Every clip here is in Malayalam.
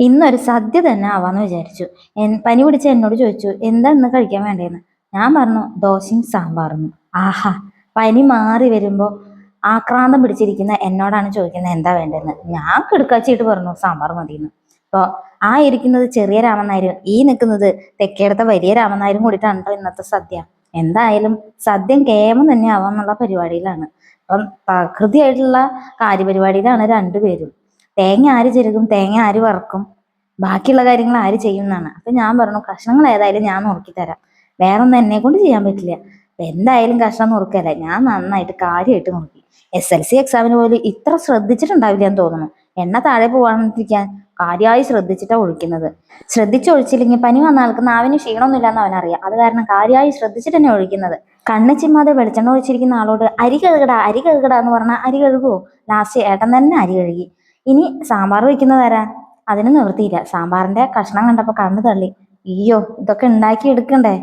ഇന്നൊരു സദ്യ തന്നെ ആവാന്ന് വിചാരിച്ചു. എൻ- പനി പിടിച്ച എന്നോട് ചോദിച്ചു എന്താ ഇന്ന് കഴിക്കാൻ വേണ്ടേന്ന്? ഞാൻ പറഞ്ഞു ദോശയും സാമ്പാറും. ആഹാ പനി മാറി വരുമ്പോൾ ആക്രാന്തം പിടിച്ചിരിക്കുന്ന എന്നോടാണ് ചോദിക്കുന്നത് എന്താ വേണ്ടതെന്ന് ഞാൻ കിടക്കാച്ചിട്ട് പറഞ്ഞു സാമ്പാർ മതിയെന്ന് അപ്പോൾ ആ ഇരിക്കുന്നത് ചെറിയ രാമനായരും ഈ നിൽക്കുന്നത് തെക്കേടത്തെ വലിയ രാമനായരും കൂടിയിട്ടാണ് ട്ടോ ഇന്നത്തെ സദ്യ. എന്തായാലും സദ്യം കേമം തന്നെ ആവാന്നുള്ള പരിപാടിയിലാണ്. അപ്പം പ്രകൃതിയായിട്ടുള്ള കാര്യപരിപാടിയിലാണ് രണ്ടുപേരും. തേങ്ങ ആര് ചെരുകും? തേങ്ങ ആര് വറക്കും? ബാക്കിയുള്ള കാര്യങ്ങൾ ആര് ചെയ്യും എന്നാണ് അപ്പൊ ഞാൻ പറഞ്ഞു കഷ്ണങ്ങൾ ഏതായാലും ഞാൻ നുറുക്കി തരാം. വേറെ ഒന്നും എന്നെ കൊണ്ട് ചെയ്യാൻ പറ്റില്ല. എന്തായാലും കഷ്ണം നുറുക്കല്ല? ഞാൻ നന്നായിട്ട് കാര്യമായിട്ട് നുറുക്കി എസ് എൽ സി എക്സാമിന് പോലും ഇത്ര ശ്രദ്ധിച്ചിട്ടുണ്ടാവില്ല എന്ന് തോന്നുന്നു. എണ്ണ താഴെ പോകാണ്ടിരിക്കാൻ കാര്യമായി ശ്രദ്ധിച്ചിട്ടാണ് ഒഴിക്കുന്നത്. ശ്രദ്ധിച്ച് ഒഴിച്ചില്ലെങ്കിൽ പനി വന്ന ആൾക്ക് നാവിന് ക്ഷീണമൊന്നുമില്ലെന്ന് അവനറിയാം അത് കാരണം കാര്യമായി ശ്രദ്ധിച്ചിട്ട് തന്നെ ഒഴിക്കുന്നത്. കണ്ണ് ചിമ്മാതെ വെളിച്ചെണ്ണ ഒഴിച്ചിരിക്കുന്ന ആളോട് അരി കഴുകടാ അരി കഴുകടാ എന്ന് പറഞ്ഞാൽ അരി കഴുകുവോ? ലാസ്റ്റ് ഏട്ടൻ തന്നെ അരി കഴുകി. ഇനി സാമ്പാർ വയ്ക്കുന്നത് ആരാ? അതിന് നിവൃത്തിയില്ല. സാമ്പാറിന്റെ കഷ്ണം കണ്ടപ്പോൾ കണ്ണു തള്ളി. അയ്യോ ഇതൊക്കെ ഉണ്ടാക്കി എടുക്കണ്ടേ?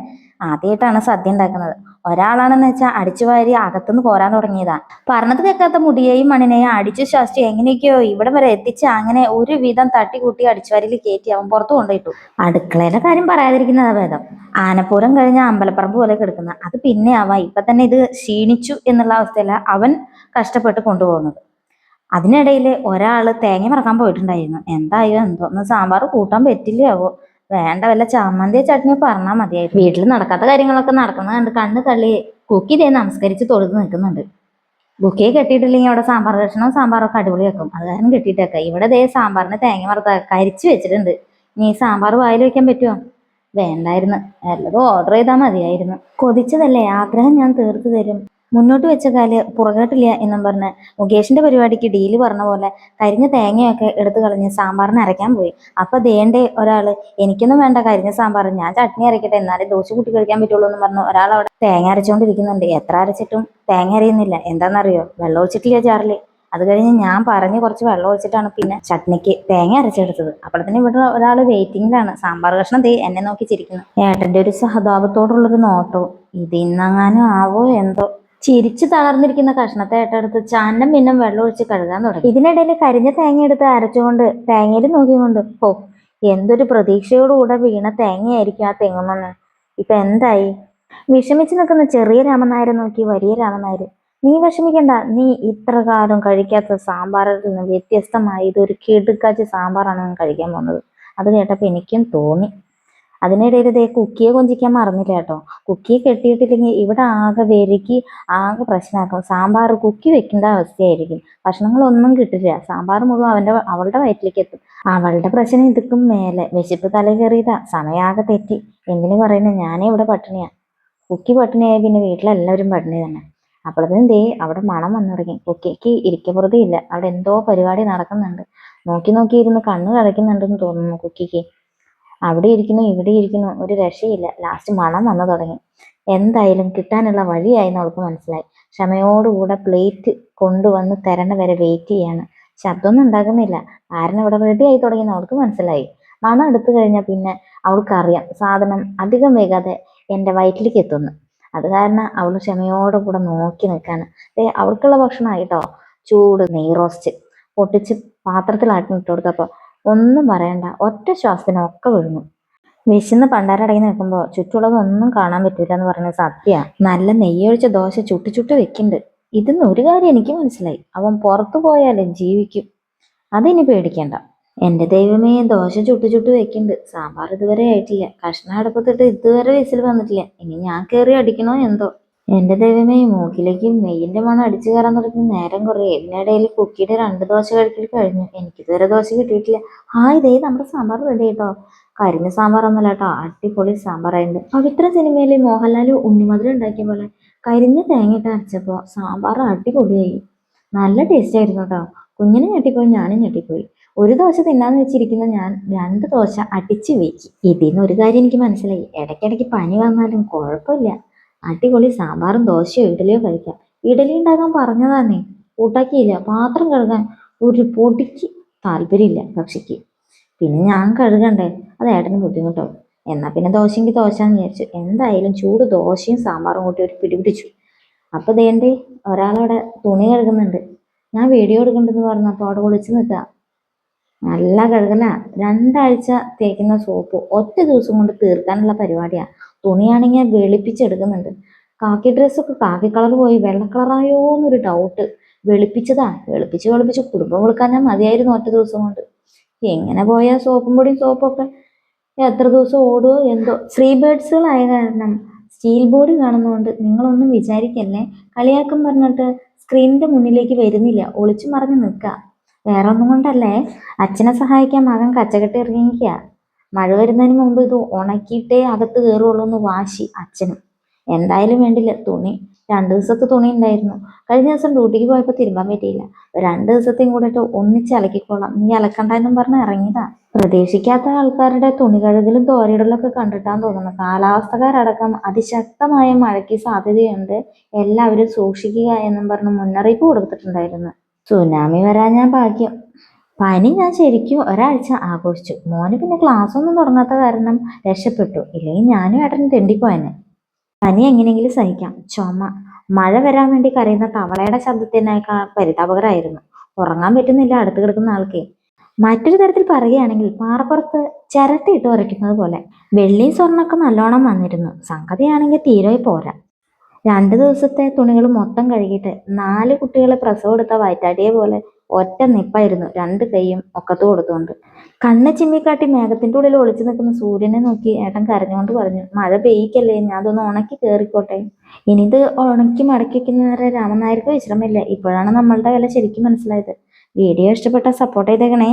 ആദ്യമായിട്ടാണ് സദ്യ ഉണ്ടാക്കുന്നത്. ഒരാളാണെന്ന് വെച്ചാൽ അടിച്ചു വാരി അകത്തുനിന്ന് പോരാൻ തുടങ്ങിയതാ. പറഞ്ഞത് കേൾക്കാത്ത മുടിയെയും മണ്ണിനെയും അടിച്ചു ശാസ്ത്രി എങ്ങനെയൊക്കെയോ ഇവിടെ വരെ എത്തിച്ച് അങ്ങനെ ഒരു വിധം തട്ടിക്കൂട്ടി അടിച്ചുവാരിൽ കയറ്റി അവൻ പുറത്തു കൊണ്ടുപോയിട്ടു. അടുക്കളയുടെ കാര്യം പറയാതിരിക്കുന്നതാ ഭേദം. ആനപ്പൂരം കഴിഞ്ഞ അമ്പലപ്പറമ്പ് പോലെ കിടക്കുന്ന. അത് പിന്നെ ആവാ ഇപ്പൊ തന്നെ ഇത് ക്ഷീണിച്ചു എന്നുള്ള അവസ്ഥയിലാണ് അവൻ കഷ്ടപ്പെട്ട് കൊണ്ടുപോകുന്നത്. അതിനിടയിൽ ഒരാൾ തേങ്ങ മറക്കാൻ പോയിട്ടുണ്ടായിരുന്നു. എന്തായോ എന്തോ. ഒന്ന് സാമ്പാർ കൂട്ടാൻ പറ്റില്ലാവോ വേണ്ട വല്ല ചമ്മന്തിയോ ചട്നിയോ പറഞ്ഞാൽ മതിയായിരുന്നു. വീട്ടിൽ നടക്കാത്ത കാര്യങ്ങളൊക്കെ നടക്കുന്നത് കണ്ട് കണ്ണ് തള്ളി കുക്കി ദേ നമസ്കരിച്ച് തൊഴുത് നിൽക്കുന്നുണ്ട്. ബുക്കേ കെട്ടിയിട്ടില്ലെങ്കിൽ അവിടെ സാമ്പാർ കഷ്ണവും സാമ്പാറും ഒക്കെ അടിപൊളി വെക്കും അത് കാരണം കെട്ടിയിട്ടേക്ക. ഇവിടെ ദേ സാമ്പാറിന് തേങ്ങ വറുത്ത കരിച്ചു വെച്ചിട്ടുണ്ട്. നീ സാമ്പാർ വായിൽ വെക്കാൻ പറ്റുമോ വേണ്ടായിരുന്നു. എല്ലാതും ഓർഡർ ചെയ്താൽ മതിയായിരുന്നു. കൊതിച്ചതല്ലേ? ആഗ്രഹം ഞാൻ തീർത്തു തരും. മുന്നോട്ട് വെച്ച കാൽ പുറകോട്ടില്ല എന്നും പറഞ്ഞ് മുകേഷിന്റെ പരിപാടിക്ക് ഡീൽ പറഞ്ഞ പോലെ കരിഞ്ഞ തേങ്ങയൊക്കെ എടുത്തു കളഞ്ഞ് സാമ്പാറിന് അരയ്ക്കാൻ പോയി. അപ്പൊ ദേണ്ടേ ഒരാൾ എനിക്കൊന്നും വേണ്ട കരിഞ്ഞ സാമ്പാർ ഞാൻ ചട്നി അരയ്ക്കട്ടെ എന്നാലേ ദോശ കുട്ടി കഴിക്കാൻ പറ്റുള്ളൂ എന്ന് പറഞ്ഞു ഒരാൾ അവിടെ തേങ്ങ അരച്ചുകൊണ്ടിരിക്കുന്നുണ്ട് എത്ര അരച്ചിട്ടും തേങ്ങ അരയുന്നില്ല. എന്താണെന്നറിയോ വെള്ളം ഒഴിച്ചിട്ടില്ല ജാറിൽ. അത് കഴിഞ്ഞ് ഞാൻ പറഞ്ഞ് കുറച്ച് വെള്ളം ഒഴിച്ചിട്ടാണ് പിന്നെ ചട്നിക്ക് തേങ്ങ അരച്ചെടുത്തത്. അപ്പോഴത്തേന് ഇവിടെ ഒരാൾ വെയിറ്റിംഗിലാണ് സാമ്പാർ കഷ്ണം ദേ എന്നെ നോക്കി ചിരിക്കുന്നു. ഏട്ടന്റെ ഒരു സഹതാപത്തോടുള്ളൊരു നോട്ടവും. ഇത് ഇന്നങ്ങാനും ആവോ എന്തോ? ചിരിച്ചു തളർന്നിരിക്കുന്ന കഷ്ണത്തെ ഏട്ടെടുത്ത് ചാനം പിന്നം വെള്ളം ഒഴിച്ച് കഴുകാൻ തുടങ്ങി. ഇതിനിടയിൽ കരിഞ്ഞ തേങ്ങ എടുത്ത് അരച്ചുകൊണ്ട് തേങ്ങയിൽ നോക്കിക്കൊണ്ട് ഓ എന്തൊരു പ്രതീക്ഷയോടുകൂടെ വീണ തേങ്ങയായിരിക്കും ആ തെങ്ങുമെന്ന്. ഇപ്പൊ എന്തായി? വിഷമിച്ചു നിൽക്കുന്ന ചെറിയ രാമനായരെ നോക്കി വലിയ രാമനായർ നീ വിഷമിക്കണ്ട നീ ഇത്ര കാലം കഴിക്കാത്ത സാമ്പാറിൽ നിന്ന് വ്യത്യസ്തമായി ഇതൊരു കിടുക്കാച്ച സാമ്പാറാണ് ഞാൻ കഴിക്കാൻ പോകുന്നത്. അത് കേട്ടപ്പോൾ എനിക്കും തോന്നി. അതിനിടയിൽ ഇതേ കുക്കിയെ കൊഞ്ചിക്കാൻ മറന്നില്ല കേട്ടോ. കുക്കിയെ കെട്ടിയിട്ടില്ലെങ്കിൽ ഇവിടെ ആകെ വെരുക്കി ആകെ പ്രശ്നമാക്കും സാമ്പാർ കുക്കി വെക്കേണ്ട അവസ്ഥയായിരിക്കും. ഭക്ഷണങ്ങളൊന്നും കിട്ടില്ല. സാമ്പാർ മുഴുവൻ അവന്റെ അവളുടെ വയറ്റിലേക്ക് എത്തും. അവളുടെ പ്രശ്നം ഇതുക്കും മേലെ. വിശപ്പ് തല കയറിയതാ. സമയാകെ തെറ്റി. എന്തിനു പറയുന്നത് ഞാനേ ഇവിടെ പട്ടിണിയാ. കുക്കി പട്ടിണിയായി പിന്നെ വീട്ടിലെല്ലാവരും പട്ടിണി തന്നെ. അപ്പോഴത്തേനും ദേ അവിടെ മണം വന്നു തുടങ്ങി. കുക്കിക്ക് ഇരിക്കപ്പുറതേ ഇല്ല അവിടെ എന്തോ പരിപാടി നടക്കുന്നുണ്ട്. നോക്കി നോക്കി ഇരുന്ന് കണ്ണ് കളയ്ക്കുന്നുണ്ടെന്ന് തോന്നുന്നു കുക്കിക്ക്. അവിടെ ഇരിക്കുന്നു ഇവിടെ ഇരിക്കുന്നു. ഒരു രക്ഷയില്ല. ലാസ്റ്റ് മണം വന്നു തുടങ്ങി. എന്തായാലും കിട്ടാനുള്ള വഴിയായി അവൾക്ക് മനസ്സിലായി. ക്ഷമയോടുകൂടെ പ്ലേറ്റ് കൊണ്ടുവന്ന് തരണ വരെ വെയിറ്റ് ചെയ്യാണ്. ശബ്ദമൊന്നും ഉണ്ടാകുന്നില്ല. ആരും ഇവിടെ റെഡി ആയി തുടങ്ങി അവൾക്ക് മനസ്സിലായി. മണം എടുത്തു കഴിഞ്ഞാൽ പിന്നെ അവൾക്കറിയാം. സാധനം അധികം വേഗാതെ എന്റെ വയറ്റിലേക്ക് എത്തുന്നു. അത് കാരണം അവൾ ക്ഷമയോടെ കൂടെ നോക്കി നിൽക്കാണ്. അവൾക്കുള്ള ഭക്ഷണമായിട്ടോ ചൂട് നെയ് റോസ്റ്റ് പൊട്ടിച്ച് പാത്രത്തിലാട്ടി ഇട്ട് കൊടുത്തപ്പോൾ ഒന്നും പറയണ്ട. ഒറ്റ ശ്വാസത്തിന് ഒക്കെ വീഴുന്നു വിശന്ന് പണ്ടാരടങ്ങി നിൽക്കുമ്പോൾ ചുറ്റുള്ളതൊന്നും കാണാൻ പറ്റില്ല എന്ന് പറയുന്നത് സത്യ. നല്ല നെയ്യൊഴിച്ച ദോശ ചുട്ടു ചുട്ടു വെക്കുന്നുണ്ട് ഇതിന്ന് ഒരു കാര്യം എനിക്ക് മനസ്സിലായി. അവൻ പുറത്തു പോയാലും ജീവിക്കും. അതിനി പേടിക്കണ്ട. എന്റെ ദൈവമേ ദോശ ചുട്ടു ചുട്ടു വെക്കുന്നുണ്ട് സാമ്പാർ ഇതുവരെ ആയിട്ടില്ല. കഷ്ണം അടുപ്പത്തിട്ട് ഇതുവരെ വിസിൽ വന്നിട്ടില്ല. ഇനി ഞാൻ കയറി അടിക്കണോ എന്തോ. എന്റെ ദൈവമേ മൂക്കിലേക്ക് നെയ്യിന്റെ മണം അടിച്ചു കയറാൻ തുടങ്ങി നേരം കുറേ. ഇതിനിടയിൽ കുക്കിയുടെ രണ്ട് ദോശ കഴിക്കൽ കഴിഞ്ഞു. എനിക്ക് ഇതുവരെ ദോശ കിട്ടിയിട്ടില്ല. ഹായ് ദേ നമ്മുടെ സാമ്പാർ റെഡി കേട്ടോ കരിഞ്ഞ സാമ്പാർ ഒന്നല്ല കേട്ടോ അടിപൊളി സാമ്പാറായിട്ടുണ്ട് പവിത്ര സിനിമയിൽ മോഹൻലാൽ ഉണ്ണിമധുരം ഉണ്ടാക്കിയ പോലെ കരിഞ്ഞ തേങ്ങയിട്ട് അരച്ചപ്പോൾ സാമ്പാർ അടിപൊളിയായി. നല്ല ടേസ്റ്റ് ആയിരുന്നു കേട്ടോ കുഞ്ഞിനെ ഞെട്ടിപ്പോയി ഞാനും ഞെട്ടിപ്പോയി. ഒരു ദോശ തിന്നാന്ന് വെച്ചിരിക്കുന്ന ഞാൻ രണ്ട് ദോശ അടിച്ചു വെച്ചു ഇതിൽ നിന്ന് ഒരു കാര്യം എനിക്ക് മനസ്സിലായി. ഇടയ്ക്കിടയ്ക്ക് പനി വന്നാലും കുഴപ്പമില്ല. അടിപൊളി സാമ്പാറും ദോശയോ ഇഡലിയോ കഴിക്കാം. ഇഡലി ഉണ്ടാക്കാൻ പറഞ്ഞതാന്നേ കൂട്ടാക്കിയില്ല പാത്രം കഴുകാൻ ഒരു പൊടിക്ക് താല്പര്യമില്ല കക്ഷിക്ക്. പിന്നെ ഞാൻ കഴുകണ്ടേ. അത് ഏട്ടന് ബുദ്ധിമുട്ടാവും. എന്നാൽ പിന്നെ ദോശയെങ്കിൽ ദോശ എന്ന് വിചാരിച്ചു. എന്തായാലും ചൂട് ദോശയും സാമ്പാറും കൂട്ടി ഒരു പിടി പിടിച്ചു അപ്പൊ ദേണ്ടേ ഒരാളവിടെ തുണി കഴുകുന്നുണ്ട്. ഞാൻ വീഡിയോ എടുക്കണ്ടെന്ന് പറഞ്ഞപ്പോൾ അവിടെ വിളിച്ചു നിൽക്കുക നല്ല കഴുകല രണ്ടാഴ്ച തേക്കുന്ന സോപ്പ് ഒറ്റ ദിവസം കൊണ്ട് തീർക്കാനുള്ള പരിപാടിയാ. തുണിയാണെങ്കിൽ വെളുപ്പിച്ചെടുക്കുന്നുണ്ട്. കാക്കി ഡ്രസ്സൊക്കെ കാക്കി കളർ പോയി. വെള്ള കളറായോ എന്നൊരു ഡൗട്ട് വെളുപ്പിച്ചതാ. വെളുപ്പിച്ച് വെളുപ്പിച്ച് കുടുംബം വിളിക്കാൻ ഞാൻ മതിയായിരുന്നു ഒറ്റ ദിവസം കൊണ്ട്. എങ്ങനെ പോയാൽ സോപ്പും പൊടിയും സോപ്പൊക്കെ എത്ര ദിവസം ഓടുമോ എന്തോ. ഫ്രീ ബേഡ്സുകളായ കാരണം സ്റ്റീൽ ബോഡി കാണുന്നതുകൊണ്ട് നിങ്ങളൊന്നും വിചാരിക്കല്ലേ? കളിയാക്കം പറഞ്ഞിട്ട് സ്ക്രീനിന്റെ മുന്നിലേക്ക് വരുന്നില്ല. ഒളിച്ചു മറിഞ്ഞ് നിൽക്കുക വേറെ ഒന്നും കൊണ്ടല്ലേ? അച്ഛനെ സഹായിക്കാൻ മകൻ കച്ചകെട്ടി ഇറങ്ങിക്കുക മഴ വരുന്നതിന് മുമ്പ് ഇത് ഉണക്കിയിട്ടേ അകത്ത് കയറുള്ളൂ എന്ന് വാശി അച്ഛനും. എന്തായാലും വേണ്ടില്ല തുണി. രണ്ട് ദിവസത്തെ തുണി ഉണ്ടായിരുന്നു. കഴിഞ്ഞ ദിവസം ഡ്യൂട്ടിക്ക് പോയപ്പോൾ തിരുമ്പാൻ പറ്റിയില്ല. രണ്ട് ദിവസത്തെയും കൂടെ ഒന്നിച്ച് അലക്കിക്കോളാം. നീ അലക്കണ്ട എന്നും പറഞ്ഞ് ഇറങ്ങിയതാ. പ്രതീക്ഷിക്കാത്ത ആൾക്കാരുടെ തുണി കഴുകലും തോരയിടലൊക്കെ കണ്ടിട്ടാന്ന് തോന്നുന്നു. കാലാവസ്ഥക്കാരടക്കം അതിശക്തമായ മഴയ്ക്ക് സാധ്യതയുണ്ട്. എല്ലാവരും സൂക്ഷിക്കുക എന്നും പറഞ്ഞ് മുന്നറിയിപ്പ് കൊടുത്തിട്ടുണ്ടായിരുന്നു. സുനാമി വരാൻ ഞാൻ ഭാഗ്യം. പനി ഞാൻ ശരിക്കും ഒരാഴ്ച ആഘോഷിച്ചു. മോന് പിന്നെ ക്ലാസ് ഒന്നും തുടങ്ങാത്ത കാരണം രക്ഷപ്പെട്ടു. ഇല്ലെങ്കിൽ ഞാനും ഏട്ടനും തെണ്ടിപ്പോയനെ. പനി എങ്ങനെയെങ്കിലും സഹിക്കാം. ചുമ. മഴ വരാൻ വേണ്ടി കരയുന്ന തവളയുടെ ശബ്ദത്തിനേക്കാൾ പരിതാപകരായിരുന്നു. ഉറങ്ങാൻ പറ്റുന്നില്ല അടുത്ത് കിടക്കുന്ന ആൾക്ക്. മറ്റൊരു തരത്തിൽ പറയുകയാണെങ്കിൽ പാറപ്പുറത്ത് ചിരട്ടയിട്ട് ഉരയ്ക്കുന്നത് പോലെ. വെള്ളിയും സ്വർണമൊക്കെ നല്ലോണം വന്നിരുന്നു. സംഗതിയാണെങ്കിൽ തീരെ പോരാ. രണ്ട് ദിവസത്തെ തുണികൾ മൊത്തം കഴുകിയിട്ട് നാല് കുട്ടികളെ പ്രസവം എടുത്ത വയറ്റാടിയെ പോലെ ഒറ്റ നിപ്പായിരുന്നു രണ്ട് കൈയും ഒക്കത്ത് കൊടുത്തുകൊണ്ട് കണ്ണ് ചിമ്മിക്കാട്ടി മേഘത്തിന്റെ ഉള്ളിൽ ഒളിച്ചു നിൽക്കുന്ന സൂര്യനെ നോക്കി ഏട്ടൻ കരഞ്ഞുകൊണ്ട് പറഞ്ഞു മഴ പെയ്യിക്കല്ലേ ഞാൻ അതൊന്ന് ഉണക്കി കയറിക്കോട്ടെ ഇനി ഇത് ഉണക്കി മടക്കി വെക്കുന്നവരെ രാമനായർക്ക് വിശ്രമമില്ല. ഇപ്പോഴാണ് നമ്മളുടെ വില ശരിക്കും മനസ്സിലായത്. വീഡിയോ ഇഷ്ടപ്പെട്ടാൽ സപ്പോർട്ട് ചെയ്തേക്കണേ.